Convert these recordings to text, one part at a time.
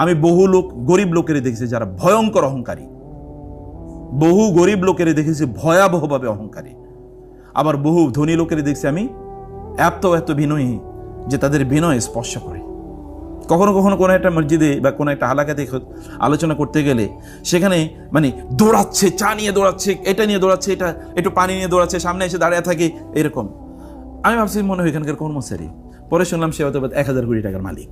আমি বহু লোক, গরিব লোকেরই দেখেছি যারা ভয়ঙ্কর অহংকারী। বহু গরিব লোকেরই দেখেছি ভয়াবহভাবে অহংকারী। আবার বহু ধনী লোকেরই দেখছি আমি এত এত বিনয়ী যে তাদের বিনয় স্পর্শ করে। কখনো কখনো কোনো একটা মসজিদে বা কোনো একটা হালাকাতে আলোচনা করতে গেলে সেখানে মানে দৌড়াচ্ছে, চা নিয়ে দৌড়াচ্ছে, এটা নিয়ে দৌড়াচ্ছে, এটা একটু পানি নিয়ে দৌড়াচ্ছে, সামনে এসে দাঁড়িয়ে থাকে, এরকম। আমি ভাবছি মনে হয় এখানকার কর্মচারী। পরে শুনলাম সে হয়তো এক হাজার কোটি টাকার মালিক।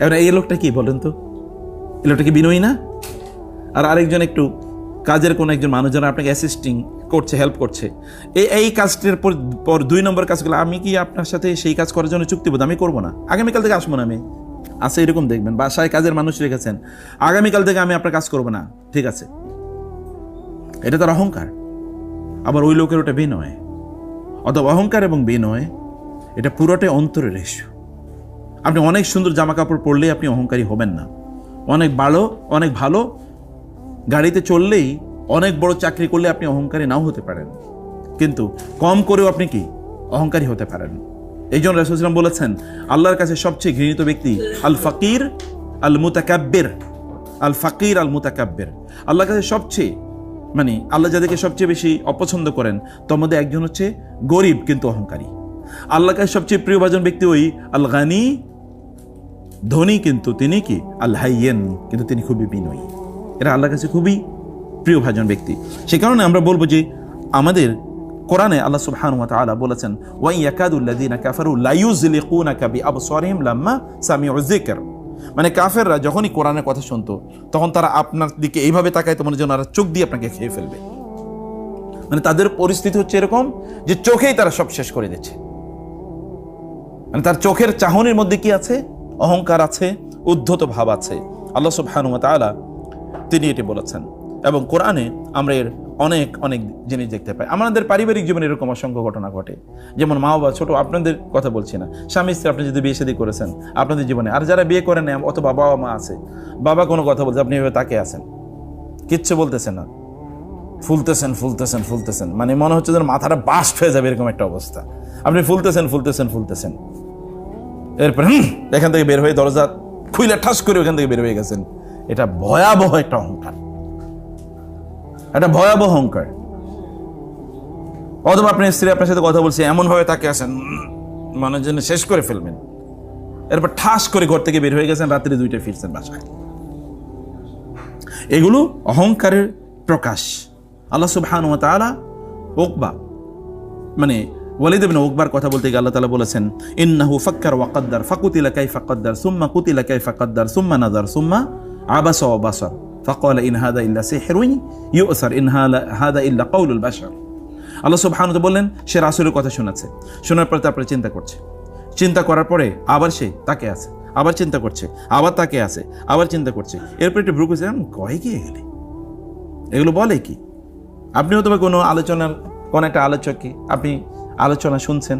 এবার এই লোকটা কি বলেন তো? এই লোকটা কি বিনয়ী না? আর আরেকজন একটু কাজের কোনো একজন মানুষ যারা আপনাকে অ্যাসিস্টিং করছে হেল্প করছে। এই এই কাজটির পর দুই নম্বর কাজগুলো আমি কি আপনার সাথে সেই কাজ করার জন্য চুক্তিবদ্ধ? আমি করব না। আগামীকাল থেকে আসব না আমি। আছে এরকম দেখবেন। বাসায় কাজের মানুষ রেখেছেন। আগামীকাল থেকে আমি আপনার কাজ করব না। ঠিক আছে। এটা তার অহংকার। আবার ওই লোকের ওটা বিনয়। অথবা অহংকার এবং বিনয়, এটা পুরোটাই অন্তরের রেশু আপনি অনেক সুন্দর জামা কাপড় পরলেই আপনি অহংকারী হবেন না। অনেক ভালো অনেক ভালো গাড়িতে চললেই অনেক বড় চাকরি করলে আপনি অহংকারী নাও হতে পারেন। কিন্তু কম করেও আপনি কি অহংকারী হতে পারেন? এই জন্য রাসুলাম বলেছেন, আল্লাহর কাছে সবচেয়ে ঘৃণিত ব্যক্তি আল ফকির আল মুতাকাব্বির আল ফকির আল মুতাকাব্বির আল্লাহর কাছে সবচেয়ে মানে আল্লাহ যাদেরকে সবচেয়ে বেশি অপছন্দ করেন, তার মধ্যে একজন হচ্ছে গরিব কিন্তু অহংকারী। আল্লাহর কাছে সবচেয়ে প্রিয়ভাজন ব্যক্তি ওই আল গানি ধনী কিন্তু তিনি কি? আল হাইয়েন কিন্তু তিনি খুবই বিনয়ী। এরা আল্লাহর কাছে খুবই প্রিয় ভাজন ব্যক্তি। সে কারণে আমরা বলব যে আমাদের কোরআনে আল্লাহ সুবহানাহু ওয়া তাআলা বলেছেন ওয়া ইয়াকাদুল্লাযীনা কাফারু লা ইউযলিকুনাকা বিআবসারিহিম লাম্মা সামিউ যিকর। মানে কাফেররা যখনই কোরআনের কথা শুনতো, তখন তারা আপনার দিকে এইভাবে তাকায় তোমার জন্য চোখ দিয়ে আপনাকে খেয়ে ফেলবে। মানে তাদের পরিস্থিতি হচ্ছে এরকম যে চোখেই তারা সব শেষ করে দিচ্ছে। মানে তার চোখের চাহনির মধ্যে কি আছে? অহংকার আছে, উদ্ধত ভাব আছে। আল্লাহ সুবহানাহু ওয়া তাআলা তিনি এটি বলেছেন। এবং কোরআনে আমরা এর অনেক অনেক জিনিস দেখতে পাই। আমাদের পারিবারিক জীবনে এরকম অসংখ্য ঘটনা ঘটে। যেমন মা বাবা ছোট, আপনাদের কথা বলছি না। স্বামী, স্ত্রী, আপনি যদি বিয়ে শাদী করেছেন, আপনাদের জীবনে। আর যারা বিয়ে করেন অথবা বাবা মা আছে, বাবা কোনো কথা বলছে, আপনি এভাবে তাকে আছেন? কিচ্ছু বলতেছেন না। ফুলতেছেন ফুলতেছেন ফুলতেছেন। মানে মনে হচ্ছে যেন মাথাটা বাস্ট হয়ে যাবে, এরকম একটা অবস্থা। আপনি ফুলতেছেন ফুলতেছেন ফুলতেছেন। এরপরে এখান থেকে বের হয়ে দরজা খুইলে ঠাস করে ওখান থেকে বের হয়ে গেছেন। এটা ভয়াবহ একটা অহংকার। এটা ভয়াবহ অহংকার। অথবা আপনার স্ত্রী আপনার সাথে কথা বলছে এমন ভাবে তাকে আসেন মানে যেন শেষ করে ফেলবেন। এরপর ঠাস করে ঘর থেকে বের হয়ে গেছেন, রাত্রি দুইটায় ফিরছেন বাসায়। এগুলো অহংকারের প্রকাশ। আল্লাহ সুবহানাহু ওয়া তাআলা ওকবা মানে ওয়ালিদ ইবিন উকবার কথা বলতে গিয়ে আল্লাহ তালা বলেছেন, ইন্নাহু ফাক্কার ওয়াকাদ্দার ফাকুতিলা কাই ফাকাদ্দার সুম্মা কুতিলা কাই ফাকাদ্দার সুম্মা নাজার সুম্মা আবাস অবাসর ফকল, ইন হাদা ইল্লা সেহরুই ইউসার, ইন হাদা ইল্লা কৌলুল বাশার। আল্লাহ সুবহানত বললেন, সে রাসুলের কথা শোনাচ্ছে শোনার পরে তারপরে চিন্তা করছে। চিন্তা করার পরে আবার সে তাকে আছে, আবার চিন্তা করছে, আবার তাকে আছে, আবার চিন্তা করছে। এরপর একটু ভ্রুকুছে কয় কি এগুলি? এগুলো বলে কি? আপনিও হয়তো কোনো আলোচনার, কোনো একটা আলোচককে আপনি আলোচনা শুনছেন?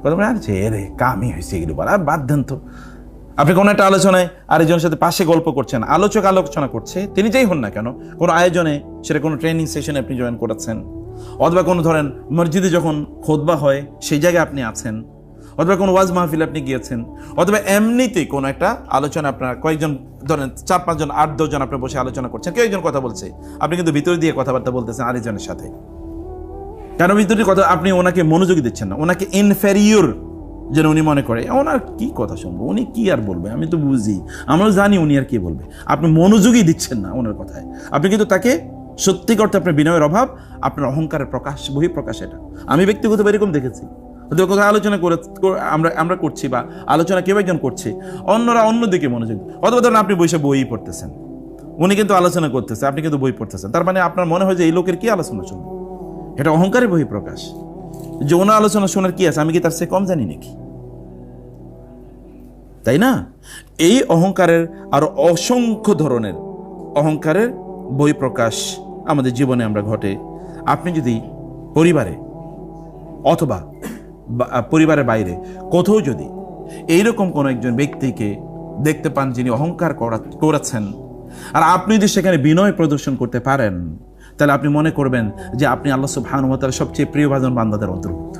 কথা বলে, আর যে, রে কামই হয়েছে এগুলো বলে, আর বাদ দেন তো। আপনি কোনো একটা আলোচনায় আরেকজনের সাথে পাশে গল্প করছেন, আলোচক আলোচনা করছে, তিনি যেই হন না কেন, কোনো আয়োজনে, সেটা কোনো ট্রেনিং সেশনে আপনি জয়েন করেছেন অথবা কোনো ধরেন মসজিদে যখন খোদবা হয়, সেই জায়গায় আপনি আছেন, অথবা কোনো ওয়াজ মাহফিল আপনি গিয়েছেন, অথবা এমনিতে কোনো একটা আলোচনা আপনার কয়েকজন, ধরেন চার পাঁচজন, আট দশজন আপনি বসে আলোচনা করছেন, কেউ একজন কথা বলছে, আপনি কিন্তু ভিতর দিয়ে কথাবার্তা বলতেছেন আরেকজনের সাথে। কেন ভিতরে কথা, আপনি ওনাকে মনোযোগী দিচ্ছেন না। ওনাকে ইনফেরিয়র যেন উনি মনে করে। ওনার কি কথা শুনব? উনি কি আর বলবে? আমি তো বুঝি। আমরাও জানি উনি আর কি বলবে। আপনি মনোযোগী দিচ্ছেন না ওনার কথায়। আপনি কিন্তু তাকে সত্যি করতে আপনার বিনয়ের অভাব, আপনার অহংকারের প্রকাশ বহি প্রকাশ এটা। আমি ব্যক্তিগত এরকম দেখেছি। হয়তো কোথাও আলোচনা করে, করে- আমরা আমরা করছি বা আলোচনা কেউ একজন করছে, অন্যরা অন্যদিকে মনোযোগ অথবা ধরুন আপনি বসে বই পড়তেছেন। উনি কিন্তু আলোচনা করতেছে, আপনি কিন্তু বই পড়তেছেন। তার মানে আপনার মনে হয় যে এই লোকের কি আলোচনা শুনবে? এটা অহংকারের বহি প্রকাশ। যে ওনার আলোচনা শোনার কি আছে? আমি কি তার সে কম জানি নাকি? তাই না? এই অহংকারের আরও অসংখ্য ধরনের অহংকারের বই প্রকাশ আমাদের জীবনে আমরা ঘটে। আপনি যদি পরিবারে অথবা পরিবারের বাইরে কোথাও যদি এইরকম কোনো একজন ব্যক্তিকে দেখতে পান যিনি অহংকার করা- করেছেন, আর আপনি যদি সেখানে বিনয় প্রদর্শন করতে পারেন তাহলে আপনি মনে করবেন যে আপনি আল্লাহ তাআলার সবচেয়ে প্রিয়ভাজন বান্দাদের অন্তর্ভুক্ত।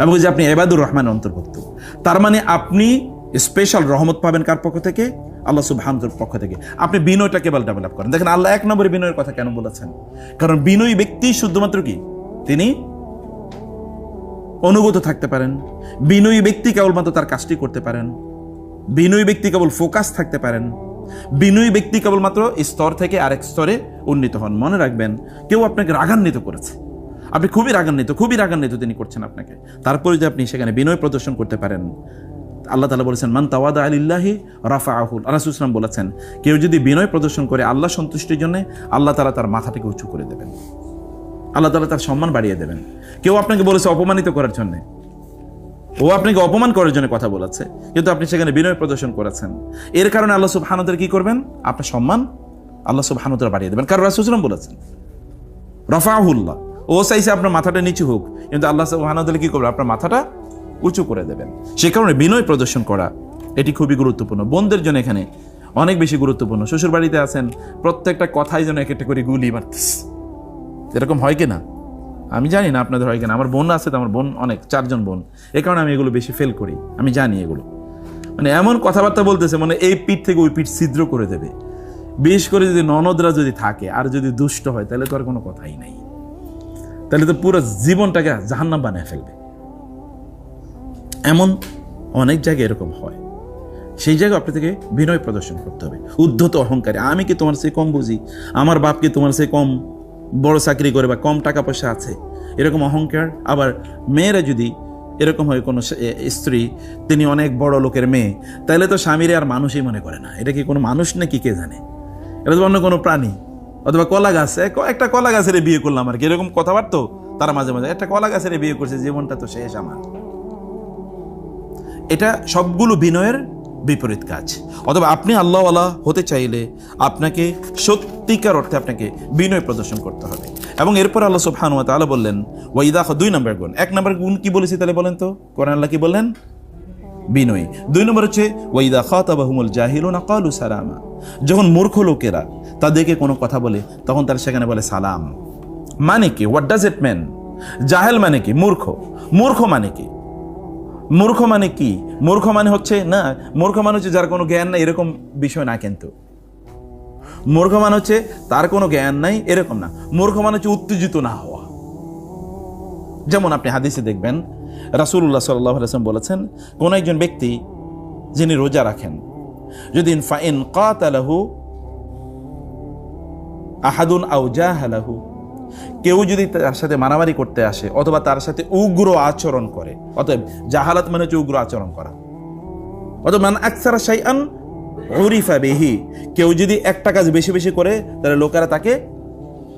এবং যে আপনি এবাদুর রহমানের অন্তর্ভুক্ত। তার মানে আপনি স্পেশাল রহমত পাবেন কার পক্ষ থেকে? আল্লাহ সুবহানুর পক্ষ থেকে। আপনি বিনয়টা কেবল ডেভেলপ করেন। দেখেন, আল্লাহ এক নম্বরে বিনয়ের কথা কেন বলেছেন? কারণ বিনয়ী ব্যক্তি শুধুমাত্র কি? তিনি অনুগত থাকতে পারেন। বিনয়ী ব্যক্তি কেবলমাত্র তার কাজটি করতে পারেন। বিনয়ী ব্যক্তি কেবল ফোকাস থাকতে পারেন। বিনয়ী ব্যক্তি কেবলমাত্র স্তর থেকে আরেক স্তরে উন্নীত হন। মনে রাখবেন, কেউ আপনাকে রাগান্বিত করেছে। আপনি খুবই রাগান্বিত খুবই রাগান্বিত তিনি করছেন আপনাকে। তারপরে যে আপনি সেখানে বিনয় প্রদর্শন করতে পারেন। আল্লাহ তালা বলেছেন, মান তাওয়াদা আলিল্লাহি রাফা আহুল রাসুসলাম বলেছেন, কেউ যদি বিনয় প্রদর্শন করে আল্লাহ সন্তুষ্টির জন্য, আল্লাহ তালা তার মাথাটিকে উঁচু করে দেবেন। আল্লাহ তালা তার সম্মান বাড়িয়ে দেবেন। কেউ আপনাকে বলেছে অপমানিত করার জন্যে। ও আপনাকে অপমান করার জন্য কথা বলেছে, কিন্তু আপনি সেখানে বিনয় প্রদর্শন করেছেন। এর কারণে আল্লাহ সুবহানুদের কি করবেন? আপনার সম্মান আল্লাহ সুবহানুদের বাড়িয়ে দেবেন। কারণ রাসুসলাম বলেছেন, রফাহুল্লাহ। ও চাইছে আপনার মাথাটা নিচু হোক, কিন্তু আল্লাহ সুবহানুদের কি করবে আপনার মাথাটা উঁচু করে দেবেন। সে কারণে বিনয় প্রদর্শন করা, এটি খুবই গুরুত্বপূর্ণ। বোনদের জন্য এখানে অনেক বেশি গুরুত্বপূর্ণ। শ্বশুর বাড়িতে আছেন, প্রত্যেকটা কথাই যেন এক একটা করে গুলি মারতেছে। এরকম হয় কি না? আমি জানি না আপনাদের হয় কিনা, আমার বোন আছে তো, আমার বোন অনেক, চারজন বোন। এ কারণে আমি এগুলো বেশি ফেল করি, আমি জানি এগুলো। মানে এমন কথাবার্তা বলতেছে মানে এই পিঠ থেকে ওই পিঠ ছিদ্র করে দেবে। বিশেষ করে যদি ননদরা যদি থাকে, আর যদি দুষ্ট হয়, তাহলে তো আর কোনো কথাই নাই। তাহলে তো পুরো জীবনটাকে জাহান্নাম বানিয়ে ফেলবে। এমন অনেক জায়গায় এরকম হয়। সেই জায়গায় আপনি থেকে বিনয় প্রদর্শন করতে হবে। উদ্ধত অহংকারী, আমি কি তোমার সে কম বুঝি? আমার বাপ কি তোমার সে কম? বড় চাকরি করে বা কম টাকা পয়সা আছে, এরকম অহংকার। আবার মেয়েরা যদি এরকম হয় কোনো স্ত্রী, তিনি অনেক বড় লোকের মেয়ে তাহলে তো স্বামীরে আর মানুষই মনে করে না। এটা কি কোনো মানুষ নাকি কে জানে? এটা তো অন্য কোনো প্রাণী। অথবা কলা গাছ একটা কলা গাছের বিয়ে করলাম আর কি, এরকম কথাবার্তা তারা মাঝে মাঝে। একটা কলা গাছের বিয়ে করছে, জীবনটা তো শেষ আমার। এটা সবগুলো বিনয়ের বিপরীত কাজ। অথবা আপনি আল্লাহওয়ালা হতে চাইলে আপনাকে সত্যিকার অর্থে আপনাকে বিনয় প্রদর্শন করতে হবে। এবং এরপর আল্লাহ সুবহান ওয়া তাআলা বললেন ওয়াইদা দুই নম্বর গুণ। এক নম্বর গুণ কি বলেছি তাহলে বলেন তো? কোরআন আল্লাহ কি বললেন? বিনয়ী। দুই নম্বর হচ্ছে ওয়াইদা খাতাবাহুমুল জাহিলুনা ক্বালু সালামা। যখন মূর্খ লোকেরা তাদেরকে কোনো কথা বলে, তখন তারা সেখানে বলে সালাম। মানে কি? হোয়াট ডাজ ইট মেন জাহেল মানে কি? মূর্খ। মূর্খ মানে কি? মূর্খ মানে কি? মূর্খ মানে হচ্ছে, না, মূর্খ মানে হচ্ছে যার কোনো জ্ঞান নাই, এরকম বিষয় না কিন্তু। মূর্খ মানে হচ্ছে তার কোনো জ্ঞান নাই, এরকম না। মূর্খ মানে হচ্ছে উত্তেজিত না হওয়া। যেমন আপনি হাদিসে দেখবেন, রাসূলুল্লাহ সাল্লাহ আলাইসাল্লাম বলেছেন, কোন একজন ব্যক্তি যিনি রোজা রাখেন যদি ফাইন কাতালাহু আহাদুন আউ জাহালাহু কেউ যদি তার সাথে মারামারি করতে আসে অথবা তার সাথে উগ্র আচরণ করে, অতএব জাহালাত মানে হচ্ছে উগ্র আচরণ করা। অথবা মান আকসারা শাইআন উরিফা বিহি, কেউ যদি একটা কাজ বেশি বেশি করে, তাহলে লোকেরা তাকে,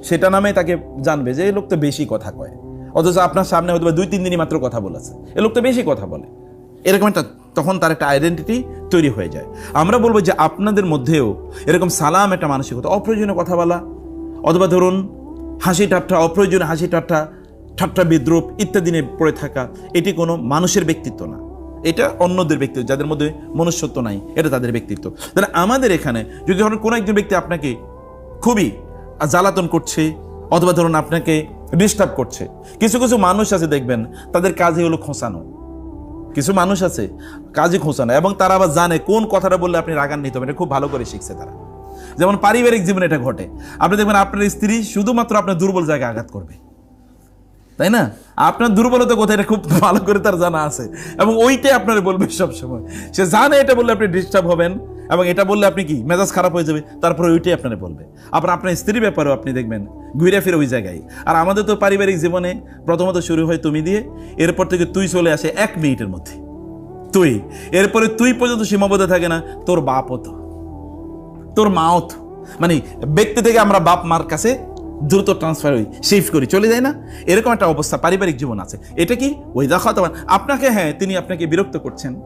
সেটা নামে তাকে জানবে যে এই লোক তো বেশি কথা কয়। অথচ আপনার সামনে হয়তো দুই, তিন দিনই মাত্র কথা বলেছে। এ লোক তো বেশি কথা বলে। এরকম একটা, তখন তার একটা আইডেন্টিটি তৈরি হয়ে যায়। আমরা বলব যে আপনাদের মধ্যেও এরকম সালাম একটা মানসিকতা, অপ্রয়োজনীয় কথা বলা। অথবা ধরুন হাসি ঠাট্টা, অপ্রয়োজনীয় হাসি ঠাট্টা ঠাট্টা বিদ্রুপ ইত্যাদি নিয়ে পড়ে থাকা, এটি কোনো মানুষের ব্যক্তিত্ব না। এটা অন্যদের ব্যক্তিত্ব, যাদের মধ্যে মনুষ্যত্ব নাই, এটা তাদের ব্যক্তিত্ব। তাহলে আমাদের এখানে যদি ধরুন কোনো একজন ব্যক্তি আপনাকে খুবই জ্বালাতন করছে, অথবা ধরুন আপনাকে ডিস্টার্ব করছে, কিছু কিছু মানুষ আছে দেখবেন, তাদের কাজই হলো খোঁচানো। কিছু মানুষ আছে, কাজই খোঁচানো, এবং তারা আবার জানে কোন কথাটা বললে আপনি রাগান্বিত হবেন, এটা খুব ভালো করে শিখছে তারা। যেমন পারিবারিক জীবনে এটা ঘটে। আপনি দেখবেন আপনার স্ত্রী শুধুমাত্র আপনার দুর্বল জায়গায় আঘাত করবে। তাই না? আপনার দুর্বলতা কোথায় এটা খুব ভালো করে তার জানা আছে। এবং ওইটাই আপনার বলবে সবসময়। সে জানে এটা বললে আপনি ডিস্টার্ব হবেন এবং এটা বললে আপনি কি? মেজাজ খারাপ হয়ে যাবে। তারপরে ওইটাই আপনার বলবে। আবার আপনার স্ত্রীর ব্যাপারেও আপনি দেখবেন, ঘুরে ফিরে ওই জায়গায়। আর আমাদের তো পারিবারিক জীবনে প্রথমত শুরু হয় তুমি দিয়ে, এরপর থেকে তুই চলে আসে এক মিনিটের মধ্যে। তুই। এরপরে তুই পর্যন্ত সীমাবদ্ধ থাকে না, তোর বাপও তো। তোর মাও তো মানে ব্যক্তি থেকে আমরা বাপ মার কাছে দ্রুত ট্রান্সফার হই শিফট করি, চলে যায় না? এরকম একটা অবস্থা, পারিবারিক জীবন আছে। এটা কি? ওই দেখা আপনাকে হ্যাঁ তিনি আপনাকে বিরক্ত করছেন।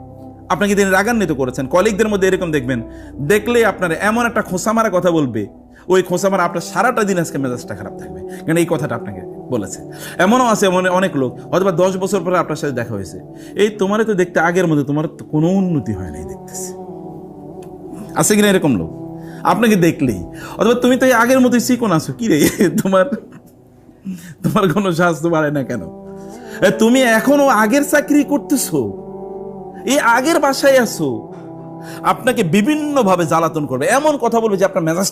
আপনাকে তিনি রাগান্বিত করেছেন। কলিগদের মধ্যে এরকম দেখবেন। দেখলে আপনার এমন একটা খোসা মারা কথা বলবে। ওই খোসা মারা আপনার সারাটা দিন আজকে মেজাজটা খারাপ থাকবে। কারণ এই কথাটা আপনাকে বলেছে। এমনও আছে, এমন অনেক লোক। অথবা দশ বছর পরে আপনার সাথে দেখা হয়েছে। এই তোমারে তো দেখতে আগের মধ্যে তোমার কোনো উন্নতি হয় নাই দেখতেছি। আছে কিনা এরকম লোক? আপনাকে দেখলেই। অথবা তুমি তো আগের মতোই চিকন আছো, কি রে? তোমার তোমার কোনো স্বাস্থ্য বাড়ে না কেন? তুমি এখনও আগের চাকরি করতেছো, এই আগের বাসায় আছো। আপনাকে বিভিন্নভাবে জ্বালাতন করবে। এমন কথা বলবে যে আপনার মেজাজ